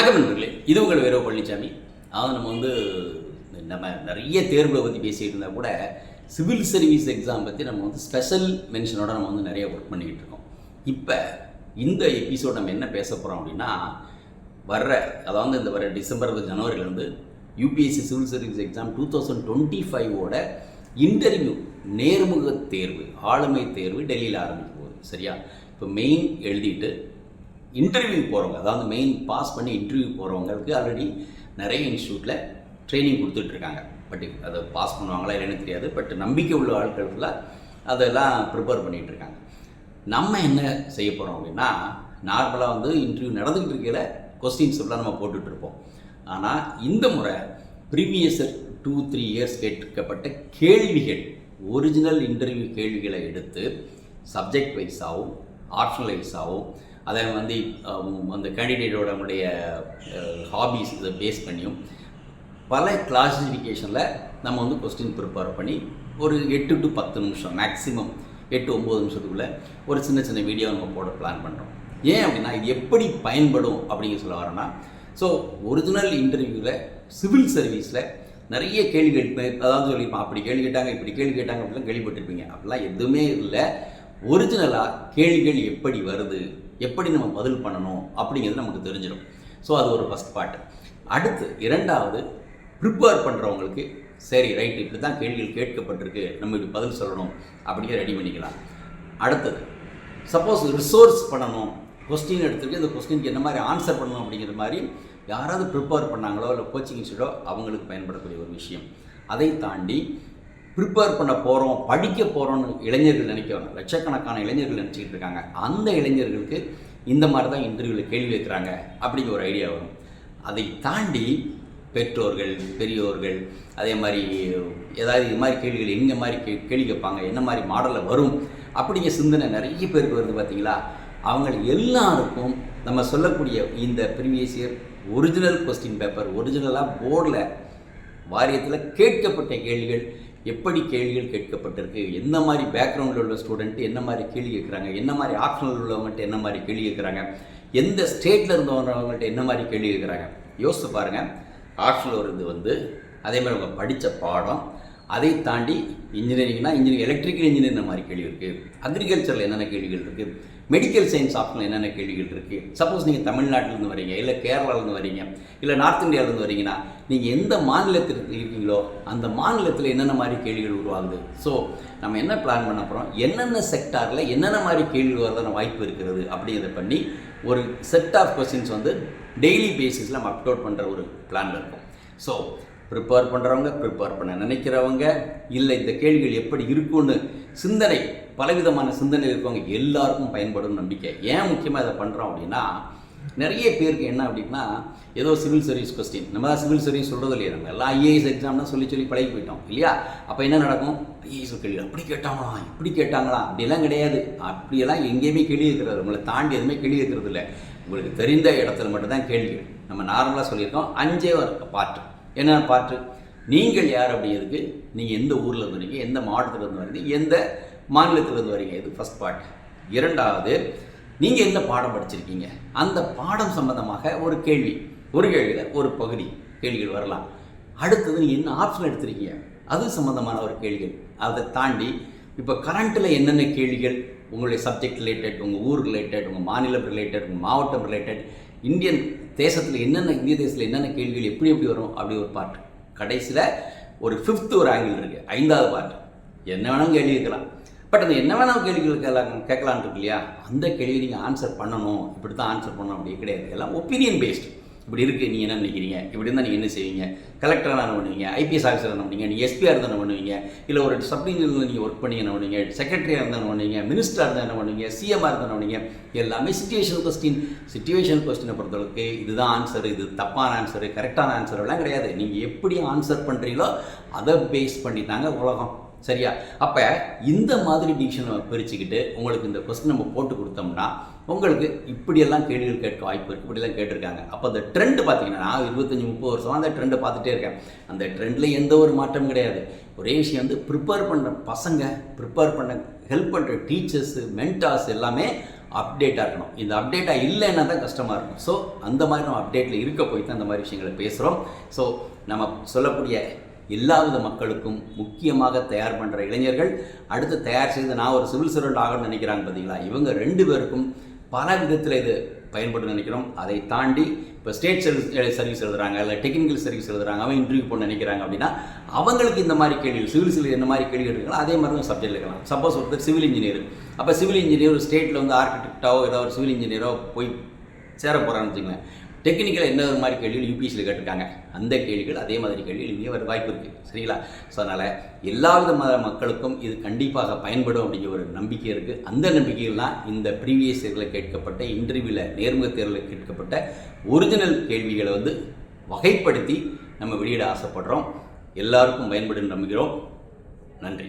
வணக்கம் நண்பர்களே. இது உங்கள் வீரோ பழனிசாமி அதாவது நம்ம வந்து நம்ம நிறைய தேர்வுகளை பற்றி பேசிகிட்டு இருந்தால் கூட சிவில் சர்வீஸ் எக்ஸாம் பற்றி நம்ம வந்து ஸ்பெஷல் மென்ஷனோட நம்ம வந்து நிறைய ஒர்க் பண்ணிக்கிட்டு இருக்கோம். இப்போ இந்த எபிசோட் நம்ம என்ன பேச போகிறோம் அப்படின்னா வர்ற அதாவது இந்த வர December ஜனவரிலேருந்து UPSC civil service exam two thousand twenty ஃபைவோட interview நேர்முக தேர்வு ஆளுமை தேர்வு டெல்லியில் ஆரம்பிக்கும் போகுது. சரியா? இப்போ மெயின் எழுதிட்டு இன்டர்வியூ போகிறவங்க அதாவது மெயின் பாஸ் பண்ணி இன்டர்வியூ போகிறவங்களுக்கு ஆல்ரெடி நிறைய இன்ஸ்டியூட்டில் ட்ரைனிங் கொடுத்துட்ருக்காங்க. பட் அதை பாஸ் பண்ணுவாங்களா இல்லைன்னு தெரியாது. பட் நம்பிக்கை உள்ள ஆட்களுக்குள்ள அதெல்லாம் ப்ரிப்பேர் பண்ணிகிட்ருக்காங்க நம்ம என்ன செய்ய போகிறோம் அப்படின்னா நார்மலாக வந்து இன்டர்வியூ நடந்துக்கிட்டு இருக்கையில் கொஸ்டின்ஸ் எல்லாம் நம்ம போட்டுட்ருப்போம். ஆனால் இந்த முறை ப்ரீவியஸ் டூ த்ரீ இயர்ஸ் கேட்கப்பட்ட கேள்விகள் ஒரிஜினல் இன்டர்வியூ கேள்விகளை எடுத்து சப்ஜெக்ட் வைஸாகவும் ஆப்ஷனல் வைஸாகவும் அதை வந்து அந்த கேண்டிடேட்டோட நம்முடைய ஹாபிஸ் இதை பேஸ் பண்ணியும் பல கிளாசிஃபிகேஷனில் நம்ம வந்து கொஸ்டின் ப்ரிப்பேர் பண்ணி ஒரு எட்டு டு பத்து நிமிஷம் மேக்ஸிமம் எட்டு ஒம்பது நிமிஷத்துக்குள்ளே ஒரு சின்ன சின்ன வீடியோ நம்ம போட பிளான் பண்ணுறோம் ஏன் அப்படின்னா இது எப்படி பயன்படும் அப்படிங்க சொல்ல வரேன்னா ஸோ ஒரிஜினல் இன்டர்வியூவில் சிவில் சர்வீஸில் நிறைய கேள்வி கேட்பேன் அதாவது சொல்லியிருப்பான் அப்படி கேள்வி கேட்டாங்க இப்படி கேள்வி கேட்டாங்க அப்படிலாம் கேள்விப்பட்டிருப்பீங்க. அப்படிலாம் எதுவுமே இல்லை. ஒரிஜினலாக கேள்விகள் எப்படி வருது? எப்படி நம்ம பதில் பண்ணணும்? அப்படிங்கிறது நமக்கு தெரிஞ்சிடும். ஸோ அது ஒரு ஃபஸ்ட் பார்ட் அடுத்து இரண்டாவது ப்ரிப்பேர் பண்ணுறவங்களுக்கு சரி ரைட் இப்படி தான் கேள்விகள் கேட்கப்பட்டிருக்கு. நம்ம இப்படி பதில் சொல்லணும். அப்படிங்கிற ரெடி பண்ணிக்கலாம். அடுத்தது சப்போஸ் ரிசோர்ஸ் பண்ணணும். கொஸ்டின் எடுத்துருக்கு இந்த கொஸ்டினுக்கு என்ன மாதிரி ஆன்சர் பண்ணணும் அப்படிங்கிற மாதிரி யாராவது ப்ரிப்பேர் பண்ணாங்களோ இல்லை கோச்சிங் இன்ஸ்டியூட்டோ அவங்களுக்கு பயன்படக்கூடிய ஒரு விஷயம். அதை தாண்டி ப்ரிப்பேர் பண்ண போகிறோம் படிக்க போகிறோம்னு இளைஞர்கள் நினைக்கிறாங்க லட்சக்கணக்கான இளைஞர்கள் நினச்சிக்கிட்டு இருக்காங்க. அந்த இளைஞர்களுக்கு இந்த மாதிரி தான் இன்டர்வியூவில் கேள்வி வைக்கிறாங்க அப்படிங்கிற ஒரு ஐடியா வரும். அதை தாண்டி பெற்றோர்கள் பெரியோர்கள் அதே மாதிரி ஏதாவது இது மாதிரி கேள்விகள் எங்கே மாதிரி கே கேள்வி கேட்பாங்க என்ன மாதிரி மாடலில் வரும் அப்படிங்கிற சிந்தனை நிறைய பேருக்கு வருது பார்த்தீங்களா அவங்க எல்லாருக்கும் நம்ம சொல்லக்கூடிய இந்த previous year original question paper ஒரிஜினலாக போர்டில் வாரியத்தில் கேட்கப்பட்ட கேள்விகள் எப்படி கேள்விகள் கேட்கப்பட்டிருக்கு? எந்த மாதிரி பேக்ரவுண்டில் உள்ள ஸ்டூடெண்ட் என்ன மாதிரி கேள்வி கேட்குறாங்க? என்ன மாதிரி ஆப்ஷனில் உள்ளவங்கள்ட்ட என்ன மாதிரி கேள்வி கேட்குறாங்க? எந்த ஸ்டேட்டில் இருந்து என்ன மாதிரி கேள்வி கேட்குறாங்க? யோசித்து பாருங்கள் ஆப்ஷனில் இருந்து வந்து அதே மாதிரி அவங்க படித்த பாடம் அதை தாண்டி இன்ஜினியரிங்னா இன்ஜினியரிங் எலக்ட்ரிக்கல் இன்ஜினியரிங் மாதிரி கேள்வி இருக்குது அக்ரிகல்ச்சரில் என்னென்ன கேள்விகள் இருக்குது மெடிக்கல் சயின்ஸ் ஆப்ஷனில் என்னென்ன கேள்விகள் இருக்குது சப்போஸ் நீங்கள் தமிழ்நாட்டிலேருந்து வரீங்க இல்லை கேரளாலேருந்து வரீங்க இல்லை நார்த் இந்தியாவிலேருந்து வரீங்கன்னா நீங்கள் எந்த மாநிலத்தில் இருக்கீங்களோ அந்த மாநிலத்தில் என்னென்ன மாதிரி கேள்விகள் உருவாகுது? ஸோ நம்ம என்ன பிளான் பண்ண போகிறோம் என்னென்ன செக்டாரில் என்னென்ன மாதிரி கேள்வி வரதான வாய்ப்பு இருக்கிறது அப்படிங்கிறத பண்ணி ஒரு செட் ஆஃப் கொஸ்டின்ஸ் வந்து டெய்லி பேசிஸில் நம்ம அப்லோட் பண்ணுற ஒரு பிளான் இருக்கும். ஸோ ப்ரிப்பேர் பண்ணுறவங்க ப்ரிப்பேர் பண்ண நினைக்கிறவங்க இல்லை இந்த கேள்விகள் எப்படி இருக்கும்னு சிந்தனை பலவிதமான சிந்தனை இருக்கவங்க எல்லாருக்கும் பயன்படும் நம்பிக்கை. ஏன் முக்கியமாக இதை பண்ணுறோம் அப்படின்னா நிறைய பேருக்கு என்ன அப்படின்னா ஏதோ சிவில் சர்வீஸ் கொஸ்டின் நம்ம தான் சிவில் சர்வீஸ் சொல்கிறது இல்லையா நம்ம எல்லாம் ஐஏஎஸ் எக்ஸாம்னா சொல்லி சொல்லி பழகி போயிட்டோம் இல்லையா? அப்போ என்ன நடக்கும்? ஐஏஎஸ் கேள்வி. அப்படி கேட்டாங்களா? இப்படி கேட்டாங்களா? அப்படிலாம் கிடையாது. அப்படியெல்லாம் எங்கேயுமே கேள்வி இருக்கிறது உங்களை தாண்டி எதுவுமே கேள்வி இருக்கிறது இல்லை. உங்களுக்கு தெரிந்த இடத்துல மட்டும்தான் கேள்வி நம்ம நார்மலாக சொல்லியிருக்கோம் அஞ்சே பாட்டு என்ன பாட்டு நீங்கள் யார் அப்படிங்கிறதுக்கு நீங்கள் எந்த ஊரில் இருந்து வரீங்க? எந்த மாவட்டத்திலேருந்து வரீங்க? எந்த மாநிலத்திலேருந்து வரீங்க? இது ஃபஸ்ட் பார்ட் இரண்டாவது நீங்கள் என்ன பாடம் படிச்சிருக்கீங்க? அந்த பாடம் சம்பந்தமாக ஒரு கேள்வி. ஒரு கேள்வியில் ஒரு பகுதி கேள்விகள் வரலாம். அடுத்தது நீங்கள் என்ன ஆப்ஷன் எடுத்திருக்கீங்க? அது சம்மந்தமான ஒரு கேள்விகள். அதை தாண்டி இப்போ கரண்ட்டில் என்னென்ன கேள்விகள்? உங்களுடைய சப்ஜெக்ட் ரிலேட்டட் உங்கள் ஊர் ரிலேட்டட் உங்கள் மாநிலம் ரிலேட்டட் உங்கள் மாவட்டம் ரிலேட்டட் இந்தியன் தேசத்தில் என்னென்ன இந்திய தேசத்தில் என்னென்ன கேள்விகள் எப்படி எப்படி வரும்? அப்படி ஒரு பார்ட் கடைசியில் ஒரு ஃபிஃப்த் ஒரு ஆங்கிள் இருக்குது ஐந்தாவது பார்ட் என்ன வேணாலும் கேள்வி இருக்கலாம் பட் அந்த என்ன வேணாலும் கேள்விகள் கேட்கலாம் கேட்கலான் இருக்கு இல்லையா? அந்த கேள்வி நீங்கள் ஆன்சர் பண்ணணும். இப்படி தான் ஆன்சர் பண்ணணும். அப்படி கிடையாது. எல்லாம் ஒப்பீனியன் பேஸ்டு இப்படி இருக்குது நீங்கள் என்ன நினைக்கிறீங்க? இப்படி இருந்தால் நீங்கள் என்ன செய்வீங்க? கலெக்டராக என்ன பண்ணுவீங்க? ஐபிஎஸ் ஆஃபீஸர் என்ன பண்ணுவீங்க? நீங்கள் எஸ்பியாக இருந்தால் என்ன பண்ணுவீங்க? இல்லை ஒரு சப்டினியில் நீங்கள் ஒர்க் பண்ணி என்ன பண்ணுவீங்க? செக்ரட்டரியாக இருந்தால் என்ன பண்ணுவீங்க? மினிஸ்டராக இருந்தால் என்ன பண்ணுவீங்க? சிஎம்மாக இருந்தால் என்ன பண்ணுவீங்க? எல்லாமே சுச்சுவேஷன் கொஸ்டின் சுச்சுவேஷன் கொஸ்டினை பொறுத்தளவுக்கு இதுதான் ஆன்சர் இது தப்பான ஆன்சரு கரெக்டான ஆன்சர் எல்லாம் கிடையாது. நீங்கள் எப்படி ஆன்சர் பண்ணுறீங்களோ அதை பேஸ் பண்ணி தாங்க உலகம். சரியா? அப்போ இந்த மாதிரி டிசிஷனை பிரிச்சுக்கிட்டு உங்களுக்கு இந்த கொஸ்டின் நம்ம போட்டு கொடுத்தோம்னா உங்களுக்கு இப்படியெல்லாம் கேள்விகள் கேட்க வாய்ப்பு இருக்குது இப்படிலாம் கேட்டிருக்காங்க. அப்போ அந்த ட்ரெண்டு பார்த்தீங்கன்னா நான் இருபத்தஞ்சி முப்பது வருஷமாக அந்த ட்ரெண்டை பார்த்துட்டே இருக்கேன். அந்த ட்ரெண்டில் எந்த ஒரு மாற்றமும் கிடையாது. ஒரே விஷயம் வந்து ப்ரிப்பேர் பண்ணுற பசங்க ப்ரிப்பேர் பண்ண ஹெல்ப் பண்ணுற டீச்சர்ஸு மென்டார்ஸ் எல்லாமே அப்டேட்டாக இருக்கணும். இந்த அப்டேட்டாக இல்லைன்னா தான் கஷ்டமாக இருக்கும். ஸோ அந்த மாதிரி நம்ம அப்டேட்டில் இருக்க போய் தான் அந்த மாதிரி விஷயங்களை பேசுகிறோம் ஸோ நம்ம சொல்லக்கூடிய எல்லா வித மக்களுக்கும் முக்கியமாக தயார் பண்ணுற இளைஞர்கள் அடுத்து தயார் செய்து நான் ஒரு சிவில் சர்வெண்ட் ஆகணும்னு நினைக்கிறாங்க பார்த்தீங்களா இவங்க ரெண்டு பேருக்கும் பல விதத்தில் இது பயன்படும் நினைக்கிறோம். அதை தாண்டி இப்போ ஸ்டேட் சர்வீஸ் சர்வீஸ் எழுதுறாங்க இல்லை டெக்னிக்கல் சர்வீஸ் எழுதுறாங்க அவன் இன்டர்வியூ போட நினைக்கிறாங்க அப்படின்னா அவங்களுக்கு இந்த மாதிரி கேள்வி சிவில் சிவில் என்ன மாதிரி கேள்வி இருக்கலாம் அதே மாதிரி தான் சப்ஜெக்ட் இருக்கலாம் சப்போஸ் ஒருத்தர் சிவில் இன்ஜினியர் அப்போ சிவில் இன்ஜினியர் ஒரு ஸ்டேட்டில் வந்து ஆர்கிடெக்டாவோ ஏதோ ஒரு சிவில் இன்ஜினியரோ போய் சேர போகிறான்னு வச்சுங்களேன் டெக்னிக்கலாக என்ன மாதிரி கேள்விகள் யூபிஎஸ்சியில் கேட்டிருக்காங்க. அந்த கேள்விகள் அதே மாதிரி கேள்விகள் இங்கே வர வாய்ப்பு இருக்குது சரிங்களா? ஸோ அதனால் எல்லா விதமான மக்களுக்கும் இது கண்டிப்பாக பயன்படும் அப்படிங்கிற ஒரு நம்பிக்கை இருக்குது அந்த நம்பிக்கையில் தான் இந்த ப்ரீவியஸ் இயரில் கேட்கப்பட்ட இன்டர்வியூவில் நேர்முக தேர்வில் கேட்கப்பட்ட ஒரிஜினல் கேள்விகளை வந்து வகைப்படுத்தி நம்ம வெளியிட ஆசைப்படுறோம். எல்லாருக்கும் பயன்படும் நம்புகிறோம். நன்றி.